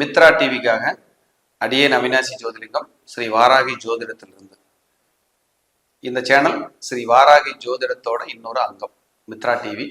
மித்ரா டிவிக்காக அடியே அவினாசி ஜோதிலிங்கம் ஸ்ரீ வாராகி ஜோதிடத்திலிருந்து. இந்த சேனல் ஸ்ரீ வாராகி ஜோதிடத்தோட இன்னொரு அங்கம் மித்ரா டிவி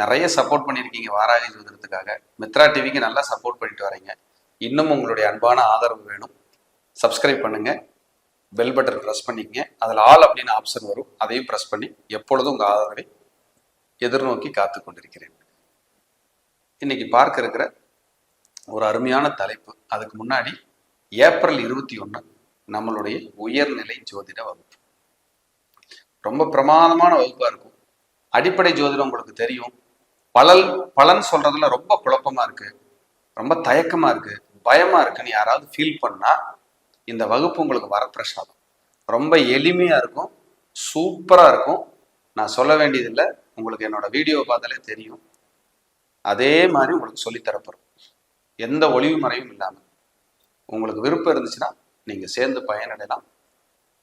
நிறைய சப்போர்ட் பண்ணியிருக்கீங்க வாராகி ஜோதிடத்துக்காக. மித்ரா டிவிக்கு நல்லா சப்போர்ட் பண்ணிட்டு வரீங்க. இன்னும் உங்களுடைய அன்பான ஆதரவு வேணும். சப்ஸ்கிரைப் பண்ணுங்க. பெல் பட்டன் ப்ரெஸ் பண்ணிக்கங்க. அதில் ஆல் அப்படின்னு ஆப்ஷன் வரும். அதையும் ப்ரெஸ் பண்ணி எப்பொழுதும் உங்கள் ஆதரவை எதிர்நோக்கி காத்து கொண்டிருக்கிறேன். இன்னைக்கு பார்க்க இருக்கிற ஒரு அருமையான தலைப்பு. அதுக்கு முன்னாடி ஏப்ரல் இருபத்தி ஒன்று நம்மளுடைய உயர்நிலை ஜோதிட வகுப்பு. ரொம்ப பிரமாதமான வகுப்பா இருக்கும். அடிப்படை ஜோதிடம் உங்களுக்கு தெரியும். பலன் பலன் சொல்றதுல ரொம்ப குழப்பமா இருக்கு. ரொம்ப தயக்கமா இருக்கு. பயமா இருக்குன்னு யாராவது ஃபீல் பண்ணா இந்த வகுப்பு உங்களுக்கு வரப்பிரசாதம். ரொம்ப எளிமையா இருக்கும். சூப்பரா இருக்கும். நான் சொல்ல வேண்டியதில்லை. உங்களுக்கு என்னோட வீடியோ பார்த்தாலே தெரியும். அதே மாதிரி உங்களுக்கு சொல்லித்தரப்படும் எந்த ஒளிவு மறைவும் இல்லாமல் உங்களுக்கு விருப்பம் இருந்துச்சுன்னா நீங்கள் சேர்ந்து பயனடையலாம்.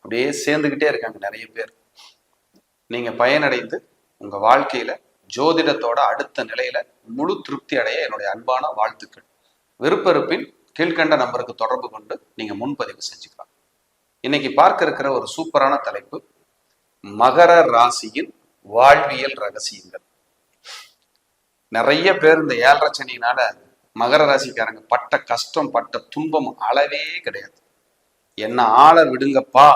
அப்படியே சேர்ந்துக்கிட்டே இருக்காங்க நிறைய பேர். நீங்கள் பயனடைந்து உங்கள் வாழ்க்கையில் ஜோதிடத்தோட அடுத்த நிலையில முழு திருப்தி அடைய என்னுடைய அன்பான வாழ்த்துக்கள். விருப்ப இருப்பின் கீழ்கண்ட நம்பருக்கு தொடர்பு கொண்டு நீங்கள் முன்பதிவு செஞ்சுக்கலாம். இன்னைக்கு பார்க்க இருக்கிற ஒரு சூப்பரான தலைப்பு மகர ராசியின் வாழ்வியல் ரகசியங்கள். நிறைய பேர் இந்த ஏழரை சனியினால மகர ராசிக்காரங்க பட்ட கஷ்டம் பட்ட துன்பம் அளவே கிடையாது. என்ன ஆள விடுங்கப்பா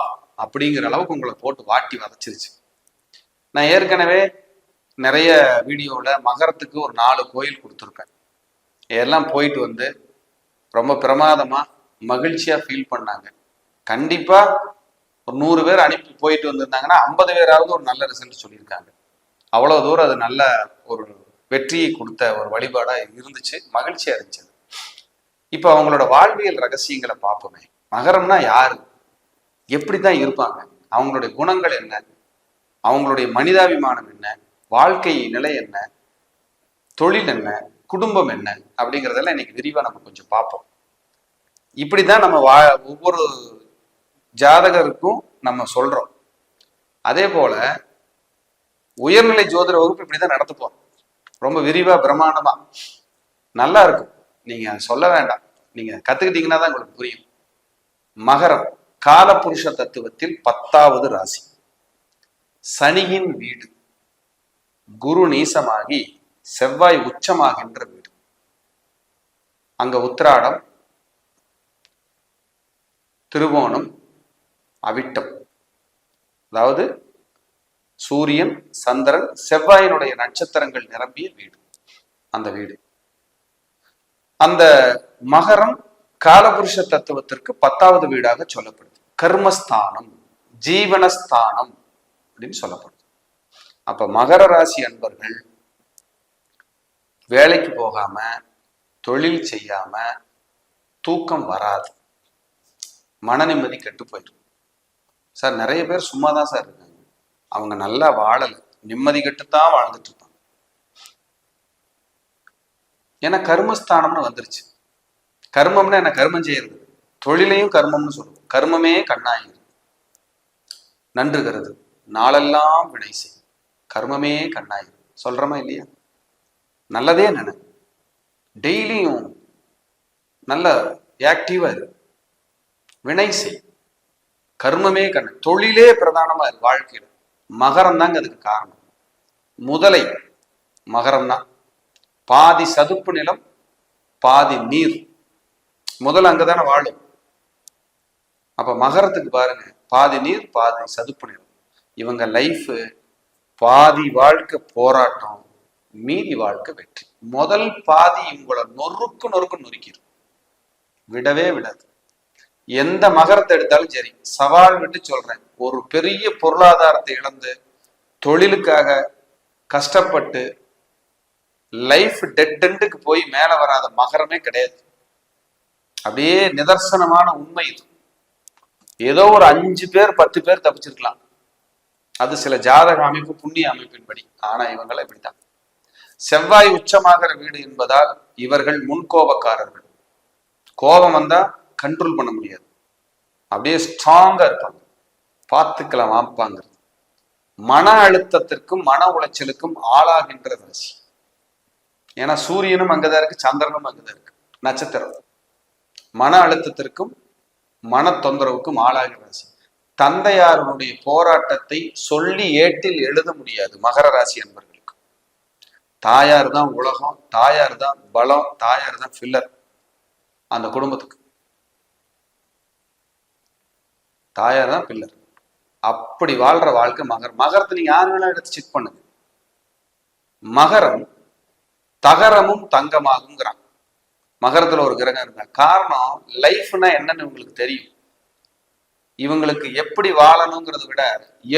அப்படிங்கிற அளவுக்கு உங்களை போட்டு வாட்டி வதச்சிருச்சு. நான் ஏற்கனவே நிறைய வீடியோவில் மகரத்துக்கு ஒரு நாலு கோயில் கொடுத்துருக்கேன். எல்லாம் போயிட்டு வந்து ரொம்ப பிரமாதமாக மகிழ்ச்சியாக ஃபீல் பண்ணாங்க. கண்டிப்பாக ஒரு நூறு பேர் அனுப்பி போயிட்டு வந்திருந்தாங்கன்னா ஐம்பது பேராவது ஒரு நல்ல ரிசல்ட் சொல்லியிருக்காங்க. அவ்வளோ தூரம் அது நல்ல ஒரு வெற்றியை கொடுத்த ஒரு வழிபாடாக இருந்துச்சு மகிழ்ச்சியாக இருந்துச்சு இப்போ அவங்களோட வாழ்வியல் ரகசியங்களை பார்ப்போமே. மகரம்னா யாரு? எப்படி தான் இருப்பாங்க? அவங்களுடைய குணங்கள் என்ன? அவங்களுடைய மனிதாபிமானம் என்ன? வாழ்க்கை நிலை என்ன? தொழில் என்ன? குடும்பம் என்ன? அப்படிங்கிறதெல்லாம் இன்னைக்கு விரிவாக நம்ம கொஞ்சம் பார்ப்போம். இப்படிதான் நம்ம வா ஒவ்வொரு ஜாதகருக்கும் நம்ம சொல்றோம். அதே போல உயர்நிலை ஜோதிட வகுப்பு இப்படிதான் நடத்துப்போம் ரொம்ப விரிவா பிரம்மாண்டமா. நல்லா இருக்கும். நீங்க சொல்ல வேண்டாம். நீங்க கத்துக்கிட்டீங்கன்னா தான் உங்களுக்கு புரியும். மகரம் காலபுருஷ தத்துவத்தில் பத்தாவது ராசி. சனியின் வீடு. குரு நீசமாகி செவ்வாய் உச்சமாகின்ற வீடு. அங்க உத்திராடம் திருவோணம் அவிட்டம். அதாவது சூரியன் சந்திரன் செவ்வாயினுடைய நட்சத்திரங்கள் நிரம்பிய வீடு. அந்த வீடு. அந்த மகரம் காலபுருஷ தத்துவத்திற்கு பத்தாவது வீடாக சொல்லப்படுது. கர்மஸ்தானம் ஜீவனஸ்தானம் அப்படின்னு சொல்லப்படுது. அப்ப மகர ராசி அன்பர்கள் வேலைக்கு போகாம தொழில் செய்யாம தூக்கம் வராது. மன நிம்மதி கெட்டு போயிடும் சார் நிறைய பேர் சும்மா தான் சார் இருக்காங்க. அவங்க நல்லா வாழலை. நிம்மதி கெட்டுத்தான் வாழ்ந்துட்டு இருப்பாங்க ஏன்னா கர்மஸ்தானம்னு வந்துருச்சு. கர்மம்னா என்ன? கர்மம் செய்யறது. தொழிலையும் கர்மம்னு சொல்லுவோம் கர்மமே கண்ணாயிரு. நன்று கருது. நாளெல்லாம் வினை செய். கர்மமே கண்ணாயிரு. சொல்றோமா இல்லையா? நல்லதே நினை. டெய்லியும் நல்ல ஆக்டிவா இரு. வினை செய். கர்மமே கண் தொழிலே பிரதானமா இருக்கு வாழ்க்கையில். மகரம் தாங்க அதுக்கு காரணம். முதலை மகரம் தான் பாதி சதுப்பு நிலம் பாதி நீர். முதல் அங்கதானே வாழும். அப்ப மகரத்துக்கு பாருங்க பாதி நீர் பாதி சதுப்பு நிலம். இவங்க லைஃப் பாதி வாழ்க்கை போராட்டம் மீதி வாழ்க்கை வெற்றி. முதல் பாதி இவங்கள நொறுக்கு நொறுக்கு நொறுக்கிடும் விடவே விடாது. எந்த மகரத்தை எடுத்தாலும் சரி சவால் விட்டு சொல்றேன். ஒரு பெரிய பொருளாதாரத்தை இழந்து தொழிலுக்காக கஷ்டப்பட்டு லைஃப் டெட்டுக்கு போய் மேல வராத மகரமே கிடையாது. அப்படியே நிதர்சனமான உண்மை இது. ஏதோ ஒரு அஞ்சு பேர் பத்து பேர் தப்பிச்சிருக்கலாம். அது சில ஜாதக அமைப்பு புண்ணிய அமைப்பின்படி ஆனா இவங்களை இப்படித்தான். செவ்வாய் உச்சமாகிற வீடு என்பதால் இவர்கள் முன்கோபக்காரர்கள். கோபம் வந்தா கண்ட்ரோல் பண்ண முடியாது. அப்படியே ஸ்ட்ராங்கா இருப்பாங்க. பார்த்துக்கலாம் வாப்பாங்கிறது. மன அழுத்தத்திற்கும் மன உளைச்சலுக்கும் ஆளாகின்ற ராசி. ஏன்னா சூரியனும் அங்கதான் இருக்கு சந்திரனும் அங்கதான் இருக்கு. நட்சத்திரம். மன அழுத்தத்திற்கும் மன தொந்தரவுக்கும் ஆளாகிற ராசி. தந்தையாருடைய போராட்டத்தை சொல்லி ஏட்டில் எழுத முடியாது மகர ராசி என்பவர்களுக்கு தாயார் தான் உலகம் தாயார் தான் பலம் தாயார் தான் ஃபில்லர் அந்த குடும்பத்துக்கு. தாயார் தான் பில்லர். அப்படி வாழ்ற வாழ்க்கை மகர். மகரத்தை நீங்க யார் வேணா எடுத்து செக் பண்ணுங்க. மகரம் தகரமும் தங்கமாகுங்கிறான் மகரத்துல ஒரு கிரகம் இருந்தா காரணம் லைஃப்னா என்னன்னு உங்களுக்கு தெரியும். இவங்களுக்கு எப்படி வாழணுங்கிறத விட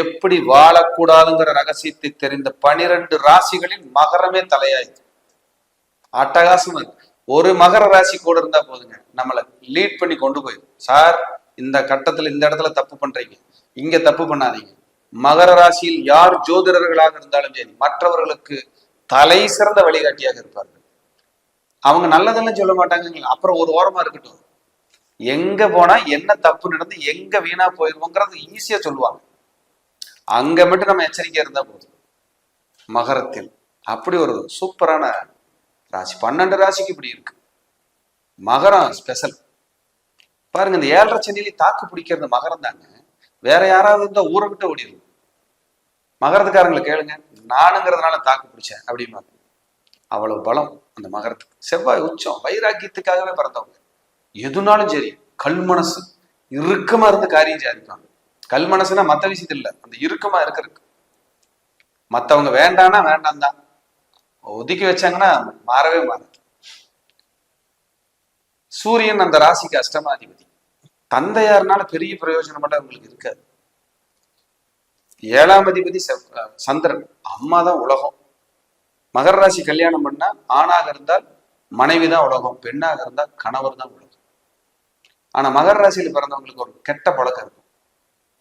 எப்படி வாழக்கூடாதுங்கிற ரகசியத்தை தெரிந்த பனிரெண்டு ராசிகளில் மகரமே தலையாயிது அட்டகாசமா ஒரு மகர ராசி கூட இருந்தா போதுங்க. நம்மளை லீட் பண்ணி கொண்டு போயிடும். சார் இந்த கட்டத்துல இந்த இடத்துல தப்பு பண்றீங்க. இங்க தப்பு பண்ணாதீங்க. மகர ராசியில் யார் ஜோதிடர்களாக இருந்தாலும் சரி மற்றவர்களுக்கு தலை சிறந்த வழிகாட்டியாக இருப்பார்கள். அவங்க நல்லதெல்லாம் சொல்ல மாட்டாங்க அப்புறம் ஒரு ஓரமா இருக்கட்டும். எங்க போனா என்ன தப்பு நடந்து எங்க வீணா போயிருவோங்கிறது ஈஸியா சொல்லுவாங்க. அங்க மட்டும் நம்ம எச்சரிக்கையா இருந்தா போதும். மகரத்தில் அப்படி ஒரு சூப்பரான ராசி. பன்னெண்டு ராசிக்கு இப்படி இருக்கு. மகரம் ஸ்பெஷல் பாருங்க இந்த ஏழரை சனியில தாக்கு பிடிக்கிறது மகரம் தாங்க. வேற யாராவது இருந்தா ஊரை விட்டு ஓடிடும் மகரத்துக்காரங்களை கேளுங்க. நானுங்கிறதுனால தாக்கு பிடிச்சேன் அப்படிம்பாங்க. அவ்வளவு பலம் அந்த மகரத்துக்கு. செவ்வாய் உச்சம். வைராக்கியத்துக்காகவே பிறந்தவங்க. எதுனாலும் சரி கல் மனசு. இறுக்கமா இருந்து காரியம் சாதிப்பாங்க. கல் மனசுனா மத்த விஷயத்துல இல்ல. அந்த இறுக்கமா இருக்கிறதுக்கு. மத்தவங்க வேண்டானா வேண்டாம் தான் ஒதுக்கி வச்சாங்கன்னா மாறவே மாறாது. சூரியன் அந்த ராசிக்கு அஷ்டமாதிபதி. தந்தையார்னால பெரிய பிரயோஜனம் மட்டும் உங்களுக்கு இருக்காது. ஏழாம் அதிபதி சந்திரன். அம்மா தான் உலகம். மகர ராசி கல்யாணம் பண்ணா ஆணாக இருந்தால் மனைவி தான் உலகம். பெண்ணாக இருந்தால் கணவர் தான் உலகம். ஆனா மகர ராசியில பிறந்தவங்களுக்கு ஒரு கெட்ட பழக்கம் இருக்கும்.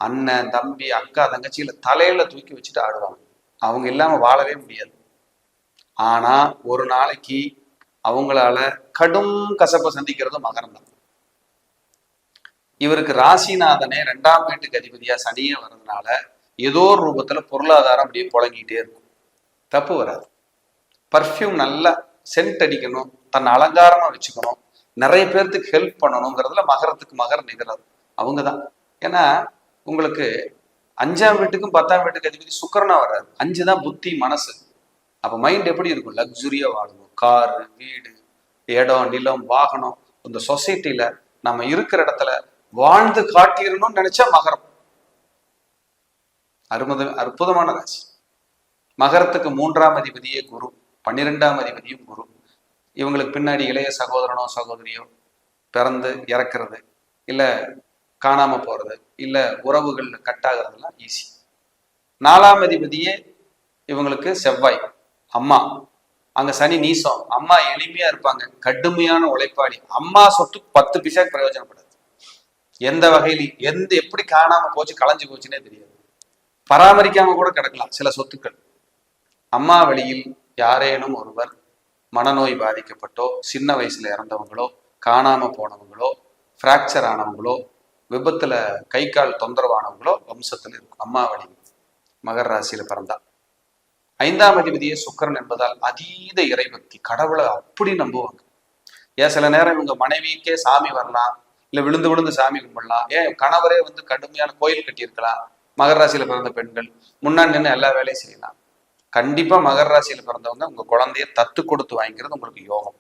அண்ணன் தம்பி அக்கா தங்கச்சியில தலையில தூக்கி வச்சுட்டு ஆடுவாங்க. அவங்க இல்லாம வாழவே முடியாது. ஆனா ஒரு நாளைக்கு அவங்களால கடும் கசப்பை சந்திக்கிறது மகரம் தான். இவருக்கு ராசிநாதனே ரெண்டாம் வீட்டுக்கு அதிபதியா சனியே வர்றதுனால ஏதோ ஒரு ரூபத்துல பொருளாதாரம் அப்படியே புழங்கிட்டே இருக்கும். தப்பு வராது. பர்ஃப்யூம் நல்லா சென்ட் அடிக்கணும் தன்னை அலங்காரமா வச்சுக்கணும் நிறைய பேர்த்துக்கு ஹெல்ப் பண்ணணுங்கிறதுல மகரத்துக்கு மகர் நிகராது அவங்க தான். ஏன்னா உங்களுக்கு அஞ்சாம் வீட்டுக்கும் பத்தாம் வீட்டுக்கு அதிபதி சுக்கரனா வர்றாரு. அஞ்சு தான் புத்தி மனசு. அப்ப மைண்ட் எப்படி இருக்கும்? லக்ஸுரியா வாழணும். காரு வீடு இடம் நிலம் வாகனம் இந்த சொசைட்டில நம்ம இருக்கிற இடத்துல வாழ்ந்து காட்டிடணும்னு நினைச்சா மகரம். அற்புத அற்புதமான ராசி. மகரத்துக்கு மூன்றாம் அதிபதியே குரு பன்னிரெண்டாம் அதிபதியும் குரு. இவங்களுக்கு பின்னாடி இளைய சகோதரனோ சகோதரியோ பிறந்து இறக்குறது இல்லை காணாம போறது இல்ல உறவுகள் கட்டாகிறதுலாம் ஈஸி நாலாம் அதிபதியே இவங்களுக்கு செவ்வாய் அம்மா. அங்க சனி நீசம் அம்மா எளிமையா இருப்பாங்க கடுமையான உழைப்பாளி. அம்மா சொத்து பத்து பிசாக்கு பிரயோஜனப்படாது. எந்த வகையிலும் எந்த எப்படி காணாம போச்சு களைஞ்சு போச்சுன்னே தெரியாது. பராமரிக்காம கூட கிடக்கலாம் சில சொத்துக்கள். அம்மா வழியில் யாரேனும் ஒருவர் மனநோய் பாதிக்கப்பட்டோ சின்ன வயசுல இறந்தவங்களோ காணாம போனவங்களோ ஃப்ராக்சர் ஆனவங்களோ விபத்துல கை கால் தொந்தரவானவங்களோ வம்சத்துல இருக்கும். அம்மா வழி மகர் ராசியில பிறந்தா. ஐந்தாம் அதிபதியே சுக்கரன் என்பதால் அதீத இறைபக்தி. கடவுளை அப்படி நம்புவாங்க. ஏன் சில நேரம் இவங்க மனைவிக்கே சாமி வரலாம் இல்ல விழுந்து விழுந்து சாமி கும்பிடலாம். ஏன் கணவரே வந்து கடுமையான கோயில் கட்டியிருக்கலாம் மகர ராசியில பிறந்த பெண்கள் முன்னாடி நின்று எல்லா வேலையும் செய்யலாம். கண்டிப்பா மகர ராசியில பிறந்தவங்க உங்க குழந்தைய தத்து கொடுத்து வாங்கிக்கிறது உங்களுக்கு யோகம்.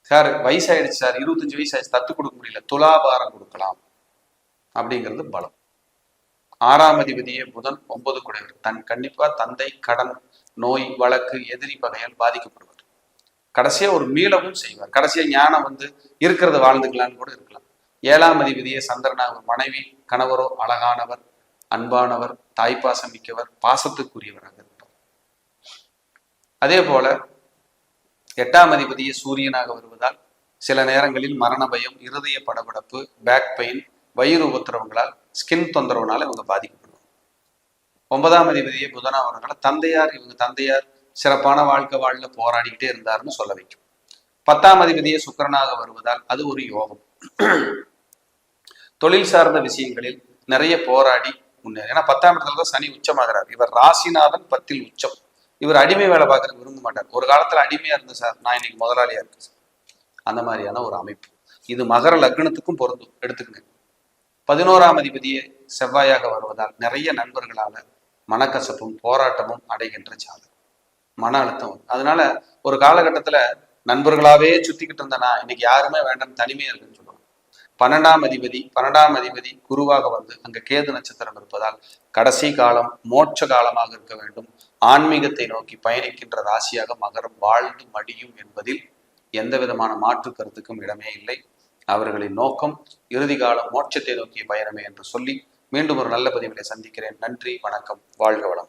சார் வயசாயிடுச்சு சார். இருபத்தஞ்சு வயசு ஆயிடுச்சு தத்து கொடுக்க முடியல. துலாபாரம் கொடுக்கலாம். அப்படிங்கிறது பலம். ஆறாம் அதிபதியே புதன் ஒன்பது குடைவர் தன் கண்டிப்பா தந்தை கடன் நோய் வழக்கு எதிரி பகையால் பாதிக்கப்படுவார். கடைசியா ஒரு மீளவும் செய்வார். கடைசியா ஞானம் வந்து இருக்கிறத வாழ்ந்துக்கலாம்னு கூட இருக்கலாம். ஏழாம் அதிபதியே சந்திரனா ஒரு மனைவி கணவரோ அழகானவர் அன்பானவர் தாய்ப்பாசம் மிக்கவர் பாசத்துக்குரியவராக இருப்பார். அதே போல எட்டாம் அதிபதியே சூரியனாக வருவதால் சில நேரங்களில் மரண பயம் இருதய படபடப்பு பேக் பெயின் வயிறு உபத்திரவங்களால் ஸ்கின் தொந்தரவுனால இவங்க பாதிக்கப்படுவாங்க. ஒன்பதாம் அதிபதியை புதனா வரனால தந்தையார் இவங்க தந்தையார் சிறப்பான வாழ்க்கை வாழல போராடிக்கிட்டே இருந்தாருன்னு சொல்ல வைக்கும். பத்தாம் அதிபதியை சுக்கரனாக வருவதால் அது ஒரு யோகம். தொழில் சார்ந்த விஷயங்களில் நிறைய போராடி முன்னேறி ஏன்னா பத்தாம் இடத்துல தான் சனி உச்சமாகிறார். இவர் ராசிநாதன் பத்தில் உச்சம். இவர் அடிமை வேலை பார்க்கறதுக்கு விரும்ப மாட்டார். ஒரு காலத்துல அடிமையா இருந்தேன் சார் நான் இன்னைக்கு முதலாளியா இருக்கேன் சார். அந்த மாதிரியான ஒரு அமைப்பு. இது மகர லக்னத்துக்கும் பொருந்தும். எடுத்துக்கங்க. பதினோராம் அதிபதியே செவ்வாயாக வருவதால் நிறைய நண்பர்களால மனக்கசப்பும் போராட்டமும் அடைகின்ற ஜாதகம். மன அழுத்தம் அதனால ஒரு காலகட்டத்துல நண்பர்களாவே சுத்திக்கிட்டு இருந்தனா இன்னைக்கு யாருமே வேண்டாம் தனிமையா இருக்குன்னு சொல்லுவாங்க. பன்னெண்டாம் அதிபதி பன்னெண்டாம் அதிபதி குருவாக வந்து அங்க கேது நட்சத்திரம் இருப்பதால் கடைசி காலம் மோட்ச காலமாக இருக்க வேண்டும். ஆன்மீகத்தை நோக்கி பயணிக்கின்ற ராசியாக மகரம் வாழ்ந்து மடியும் என்பதில் எந்த விதமான மாற்று கருத்துக்கும் இடமே இல்லை. அவர்களின் நோக்கம் இறுதி காலம் மோட்சத்தை நோக்கிய பயணமே என்று சொல்லி மீண்டும் ஒரு நல்ல பதிவிலை சந்திக்கிறேன். நன்றி வணக்கம் வாழ்க வளம்